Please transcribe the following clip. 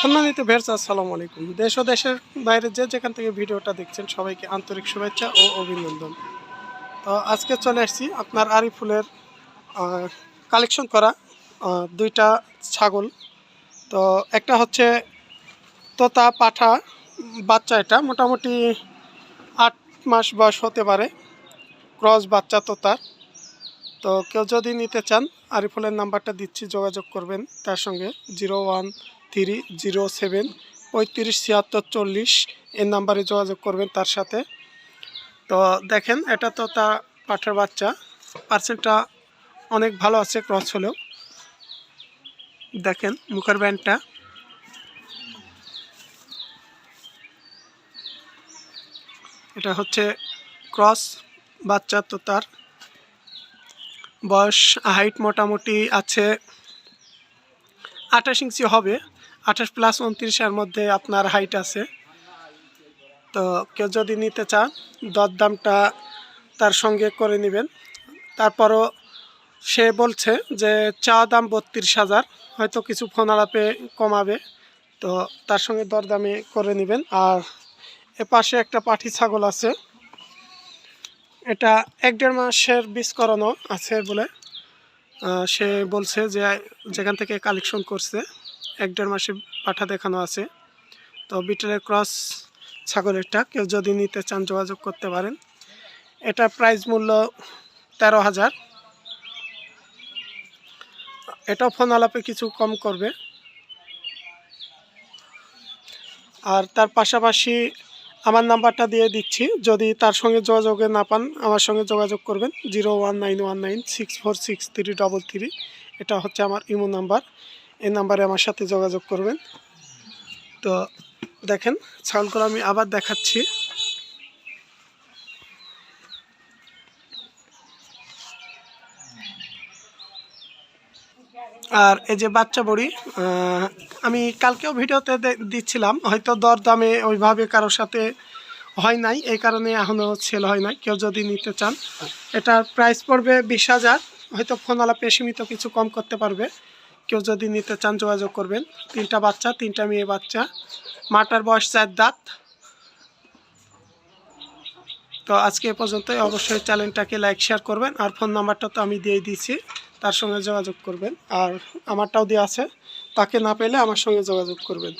সম্মানিত ভেরস আসসালামু আলাইকুম। দেশ ও দেশের বাইরে যে যেখান থেকে ভিডিওটা দেখছেন, সবাইকে আন্তরিক শুভেচ্ছা ও অভিনন্দন। তো আজকে চলে আসছি আপনার আরিফুলের কালেকশন করা দুইটা ছাগল। তো একটা হচ্ছে তোতা পাঠা বাচ্চা এটা, মোটামুটি আট মাস বয়স হতে পারে, ক্রস বাচ্চা তোতার। তো কেউ যদি নিতে চান, আরিফুলের নাম্বারটা দিচ্ছি, যোগাযোগ করবেন তার সঙ্গে, zero one three zero seven পঁয়ত্রিশ ছিয়াত্তর চল্লিশ এই নাম্বারে যোগাযোগ করবেন তার সাথে তো দেখেন এটা তো তা পাঠার বাচ্চা পার্সেন্টটা অনেক ভালো আছে ক্রস হলেও দেখেন মুখের ব্যান্ডটা এটা হচ্ছে ক্রস বাচ্চা তো তার বয়স হাইট মোটামুটি আছে আঠাশ ইঞ্চি হবে আঠাশ প্লাস উনত্রিশের মধ্যে আপনার হাইট আছে। তো কেউ যদি নিতে চান, দরদামটা তার সঙ্গে করে নেবেন। তারপরও সে বলছে যে, চা দাম বত্রিশ হাজার, হয়তো কিছু ফোন আলাপে কমাবে। তো তার সঙ্গে দরদামে করে নেবেন। আর এ পাশে একটা পাঠি ছাগল আছে। এটা এক দেড় মাসের বীজ করানো আছে বলে সে বলছে যে, যেখান থেকে কালেকশন করছে। এক দেড় মাসে পাঠা দেখানো আছে। তো বিটেলের ক্রস ছাগলেরটা কেউ যদি নিতে চান যোগাযোগ করতে পারেন। এটা প্রাইস মূল্য তেরো হাজার। এটাও ফোন আলাপে কিছু কম করবে। আর তার পাশাপাশি আমার নাম্বারটা দিয়ে দিচ্ছি। যদি তার সঙ্গে যোগাযোগে না পান, আমার সঙ্গে যোগাযোগ করবেন। Zero one nine one nine six four six three double three. এটা হচ্ছে আমার ইমো নাম্বার। এই নাম্বারে আমার সাথে যোগাযোগ করবেন। তো দেখেন ছাগলগুলো আমি আবার দেখাচ্ছি। আর এই যে বাচ্চা বড়ি আমি কালকেও ভিডিওতে দিচ্ছিলাম, হয়তো দরদামে ওইভাবে কারোর সাথে হয় নাই, এই কারণে এখনও সেল হয় নাই, কেউ যদি নিতে চান। এটার প্রাইস পড়বে বিশ হাজার, হয়তো ফোন আলাপে সীমিত কিছু কম করতে পারবে। কেউ যদি নিতে চান যোগাযোগ করবেন। তিনটা বাচ্চা, তিনটা মেয়ে বাচ্চা। মাটার বয়স চার দাঁত। তো আজকে এ পর্যন্ত অবশ্যই চ্যানেলটাকে লাইক, শেয়ার করবেন। আর ফোন নাম্বারটা তো আমি দিয়ে দিয়েছি। তার সঙ্গে যোগাযোগ করবেন। আর আমারটাও দেওয়া আছে। তাকে না পেলে আমার সঙ্গে যোগাযোগ করবেন।